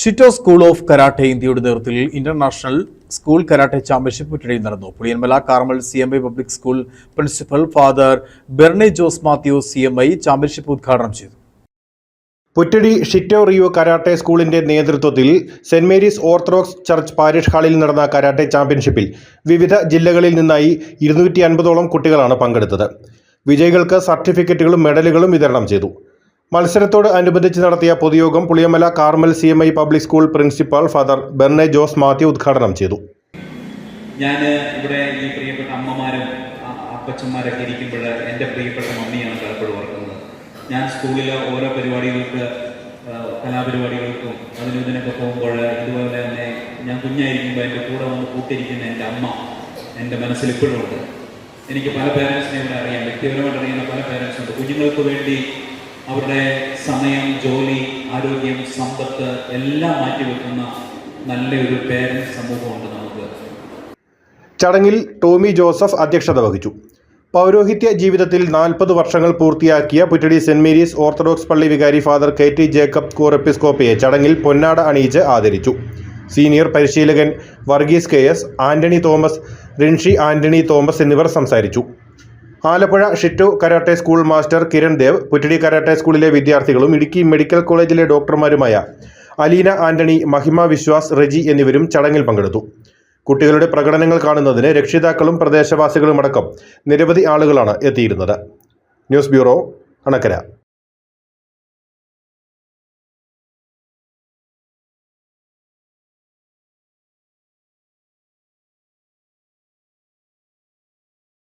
ഷിറ്റോ school of karate ഇന്ത്യയുടെ നേതൃത്വത്തിൽ international school karate championship ഉറ്റടിയിൽ നടന്നു. Puliyanmala Carmel C M I public school principal father Berni Jose Mathew C M I championship ഉദ്ഘാടനം ചെയ്തു. Puttady Shito Rio karate സ്കൂളിന്റെ നേതൃത്വത്തിൽ saint Mary's orthodox church parish ഹാളിൽ നടന്ന കരാട്ടെ ചാമ്പ്യൻഷിപ്പിൽ വിവിധ ജില്ലകളിൽ നിന്നായി ഇരുന്നൂറ്റി അൻപതോളം കുട്ടികളാണ് പങ്കെടുത്തത്. വിജയികൾക്ക് സർട്ടിഫിക്കറ്റുകളും മെഡലുകളും വിതരണം ചെയ്തു. മത്സരത്തോട് അനുബന്ധിച്ച് നടത്തിയ പൊതുയോഗം Puliyamala Carmel C M I public school principal father Berne Jose Mathew ഉദ്ഘാടനം ചെയ്തു. ഞാൻ ഇവിടെ ഈ പ്രിയപ്പെട്ട അമ്മമാരും അപ്പച്ചന്മാരൊക്കെ ഇരിക്കുമ്പോൾ എന്റെ പ്രിയപ്പെട്ട മമ്മിയാണ് പലപ്പോഴും ഓർക്കുന്നത്. ഞാൻ സ്കൂളിലെ ഓരോ പരിപാടികൾക്ക് കലാപരിപാടികൾക്കും അതിനും ഇതിനൊക്കെ പോകുമ്പോൾ ഇതുപോലെ തന്നെ ഞാൻ കുഞ്ഞായിരിക്കുമ്പോൾ എന്റെ കൂടെ വന്ന് കൂട്ടിരിക്കുന്ന എന്റെ അമ്മ എന്റെ മനസ്സിൽ ഇപ്പോഴും ഉണ്ട്. എനിക്ക് പല പേരൻസിനെ ഇവിടെ അറിയാം വ്യക്തിപരമായിട്ട് അറിയുന്ന പല പേരൻസ് ഉണ്ട്. കുഞ്ഞുങ്ങൾക്ക് വേണ്ടി അവരുടെ സമയം ജോലി ആരോഗ്യം സമ്പത്ത് എല്ലാം മാറ്റിവെക്കുന്ന നല്ലൊരു പേരൻസ് സമൂഹമുണ്ട് നമുക്ക്. ചടങ്ങിൽ ടോമി ജോസഫ് അധ്യക്ഷത വഹിച്ചു. പൗരോഹിത്യ ജീവിതത്തിൽ നാൽപ്പത് വർഷങ്ങൾ പൂർത്തിയാക്കിയ പുറ്റടി സെന്റ് മേരീസ് ഓർത്തഡോക്സ് പള്ളി വികാരി ഫാദർ കെ ടി ജേക്കബ് കൂറെപ്പിസ്കോപ്പയെ ചടങ്ങിൽ പൊന്നാട അണിയിച്ച് ആദരിച്ചു. സീനിയർ പരിശീലകൻ Varghese K S Antony Thomas Rinshi Antony Thomas എന്നിവർ സംസാരിച്ചു. Alappuzha Shito karate school master Kiran Dev Puttady karate സ്കൂളിലെ വിദ്യാർത്ഥികളും ഇടുക്കി മെഡിക്കൽ കോളേജിലെ ഡോക്ടർമാരുമായ അലീന ആന്റണി മഹിമ വിശ്വാസ് റെജി എന്നിവരും ചടങ്ങിൽ പങ്കെടുത്തു. കുട്ടികളുടെ പ്രകടനങ്ങൾ കാണുന്നതിന് രക്ഷിതാക്കളും പ്രദേശവാസികളുമടക്കം നിരവധി ആളുകളാണ് എത്തിയിരുന്നത്. News bureau Anakkara.